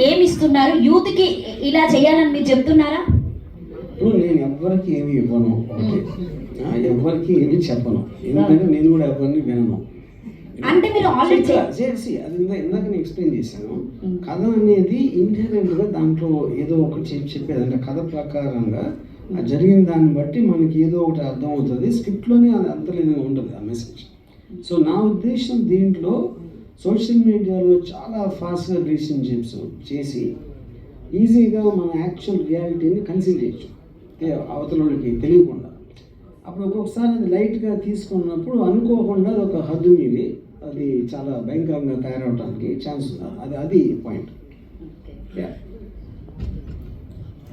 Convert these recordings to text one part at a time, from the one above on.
ఏమి ఇస్తున్నారు యూత్కి ఇలా చేయాలని మీరు చెప్తున్నారా? ఇప్పుడు నేను ఎవ్వరికి ఏమి ఇవ్వను. ఎవ్వరికి ఏమి చెప్పను. ఎందుకంటే నేను కూడా ఎవరిని వినను. అంటే మీరు ఆల్రెడీ చేసి అది ఇందా- ఇందాక నేను ఎక్స్ప్లెయిన్ చేశాను. కథ అనేది inherent గా దాంట్లో ఏదో ఒకటి చెప్పి చెప్పేది. అంటే కథ ప్రకారంగా ఆ జరిగిన దాన్ని బట్టి మనకి ఏదో ఒకటి అర్థం అవుతుంది స్క్రిప్ట్లోనే అది అంతర్లీనంగా ఉంటుంది ఆ మెసేజ్ సో నా ఉద్దేశం దీంట్లో సోషల్ మీడియాలో చాలా ఫాస్ట్గా రిలేషన్షిప్స్ చేసి ఈజీగా మన యాక్చువల్ రియాలిటీని కన్సిల్ చేయొచ్చు. ఏ అవతల వాళ్ళకి తెలియకుండా. అప్పుడు ఒక్కొక్కసారి అది లైట్గా తీసుకున్నప్పుడు అనుకోకుండా అది ఒక హద్దు మీది. అది చాలా భయంకరంగా తయారవడానికి ఛాన్స్ ఉంది. అది అది point.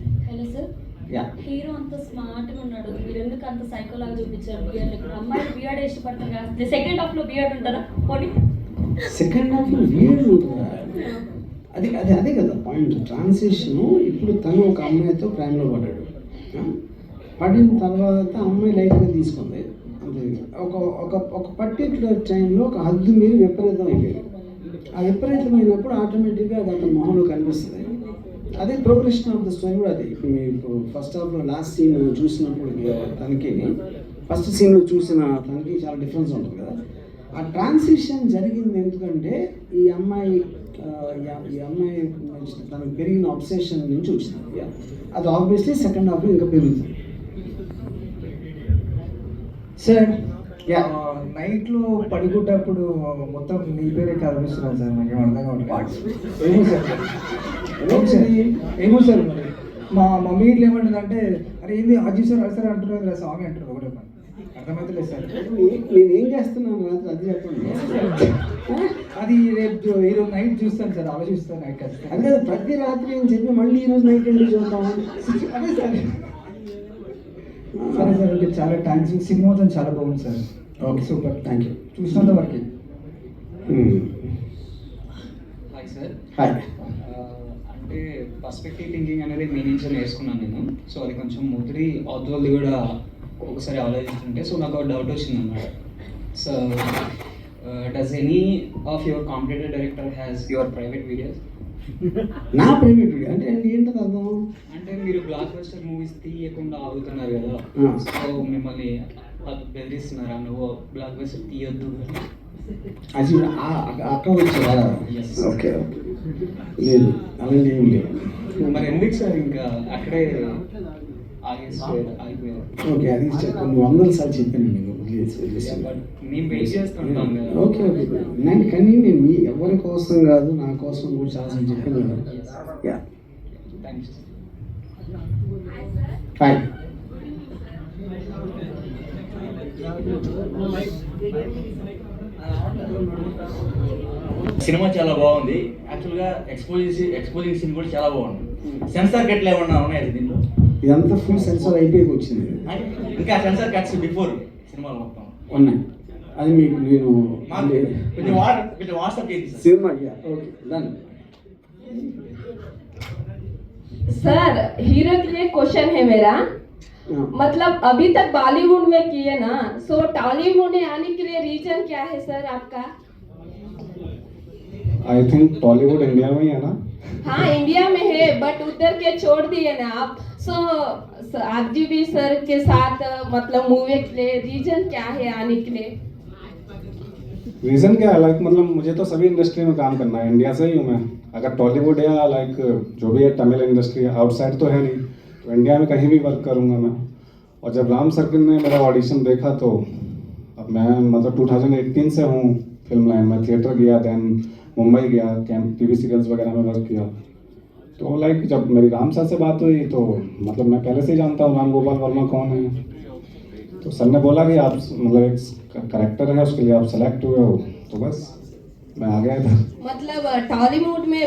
Hello sir. Yeah. Hero అంత స్మార్ట్గా ఉన్నాడు. మీరు ఎందుకు అంత సైకో లాగా చూపించారు? బియర్డ్ అమ్మాయిలు బియర్డ్ ఇష్టపడతారు సెకండ్ హాఫ్లో బియర్డ్ ఉంటారా? పోనీ. సెకండ్ హాఫ్లో వీడు అది అది అదే కదా పాయింట్ ట్రాన్సిషన్ ఇప్పుడు తను ఒక అమ్మాయితో ప్రేమలో పడ్డాడు. పడిన తర్వాత అమ్మాయి లైట్గా తీసుకుంది. అంతే. ఒక ఒక ఒక పర్టికులర్ టైంలో ఒక హద్దు మీద విపరీతం అయిపోయింది. ఆ విపరీతమైనప్పుడు ఆటోమేటిక్గా అది అతని మొహంలో కనిపిస్తుంది. అదే ప్రోగ్రెషన్ ఆఫ్ ద స్టోరీ కూడా అది. ఇప్పుడు మీకు ఫస్ట్ హాఫ్లో లాస్ట్ సీన్ చూసినప్పుడు తనకి ఫస్ట్ సీన్లో చూసిన తనకి చాలా డిఫరెన్స్ ఉంటుంది కదా. ఆ ట్రాన్సిషన్ జరిగింది ఎందుకంటే ఈ అమ్మాయి ఈ అమ్మాయి తనకు పెరిగిన అబ్సెషన్ నుంచి వచ్చింది. అది ఆబ్వియస్లీ సెకండ్ హాఫ్ ఇంకా పెరుగుతుంది. సార్ యా నైట్లో పడుకుంటప్పుడు మొత్తం నీ పేరే కనిపిస్తున్నాను సార్ నాకు అర్థం కావట్లేదు. ఏమో సార్. ఏమో సార్. మరి. మా మమ్మీ ఇట్లా ఏమంటుందంటే అరే ఏంది అజీ సార్ అది సార్ అంటున్నారు స్వామి అంటారు ఒకటే అర్థమవుతలేదు సార్. నేను ఏం చేస్తున్నాను రాత్రి అది చెప్పండి? అది రేపు ఈరోజు నైట్ చూస్తాను సార్ ఆలోచిస్తాను నైట్ ఖచ్చితంగా అది కదా ప్రతి రాత్రి అని చెప్పి మళ్ళీ ఈరోజు నైట్ ఎందుకు చూద్దాం అదే సార్. సరే సార్ ఓకే చాలా థ్యాంక్స్ సినిమా మొత్తం చాలా బాగుంది sir. Okay. Super. Thank you. చూసినంత వరకు. హాయ్ సార్ హాయ్ అంటే పర్స్పెక్టివ్ థింకింగ్ అనేది మీ నుంచి నేర్చుకున్నాను నేను. సో అది కొంచెం ముదిరి అవతలది కూడా ఒకసారి ఆలోచిస్తుంటే సో నాకు ఒక డౌట్ వచ్చింది అన్నమాట. So does any of your competitive director has your private videos నా ప్రైవేట్ వీడియో అంటే ఏంటది అర్థం అంటే మీరు బ్లాక్ బస్టర్ మూవీస్ తీయకుండా ఆగుతున్నారు కదా. సో మిమ్మల్ని బెదిరిస్తున్నారా? నువ్వు బ్లాక్ బస్టర్ తీయొద్దు అని? అది ఆ- అక్క- అక్క వచ్చారా Yes. Okay okay. లేదు అలాంటి ఏం లేదు. మరి ఎందుకు సార్ ఇంకా అక్కడే ఓకే. అది చె- కొన్ని వందల సార్లు చెప్పాను నేను ఓకే ఓకే నేను కానీ నేను మీ ఎవరి కోసం కాదు నా కోసం కూడా చాలా చెప్పాను యా హాయ్ సినిమా చాలా బాగుంది. యాక్చువల్గా ఎక్స్పోజ్ ఎక్స్పోజింగ్ సీన్ కూడా చాలా బాగుంది. సెన్సార్ కట్లు ఏమన్నా ఉన్నాయి దీంట్లో. ఇదంతా ఫుల్ సెన్సార్ అయిపోయి వచ్చింది అంటే ఇంకా సెన్సార్ కట్స్ బిఫోర్ సినిమాలో మొత్తం ఉన్నాయి అది మీకు నేను మాకు కొంచెం వాట్ కొంచెం వాట్సాప్ చేయండి sir cinema okay done sir hero के लिए क्वेश्चन है मेरा मतलब अभी तक बॉलीवुड में किए ना सो टॉलीवुड में आने के लिए रीजन क्या है सर आपका आई थिंक टॉलीवुड इंडिया में ही है ना हाँ इंडिया में है बट उधर के छोड़ दिए ना आप। सो, आप जी भी सर के साथ मतलब मूवी के लिए रीजन क्या है आने के लिए? रीज़न क्या है? लाइक मतलब मुझे तो सभी इंडस्ट्री में काम करना है। इंडिया से ही हूँ मैं। अगर टॉलीवुड या लाइक जो भी है तमिल इंडस्ट्री आउटसाइड तो है नहीं। तो इंडिया में कहीं भी वर्क करूँगा मैं। और जब राम सर्किल ने मेरा ऑडिशन देखा तो अब मैं मतलब 2018 से हूँ फ़िल्म लाइन में थिएटर गया देन मुंबई गया कैंप टीवी सीरियल्स वगैरह में वर्क किया। तो लाइक जब मेरी राम सर से बात हुई तो मतलब मैं पहले से ही जानता हूँ, राम गोपाल वर्मा कौन है। तो सर ने बोला कि आप मतलब एक करेक्टर है, उसके लिए आप सेलेक्ट हुए हो। तो बस, मैं आ गया था मतलब टॉलीवुड में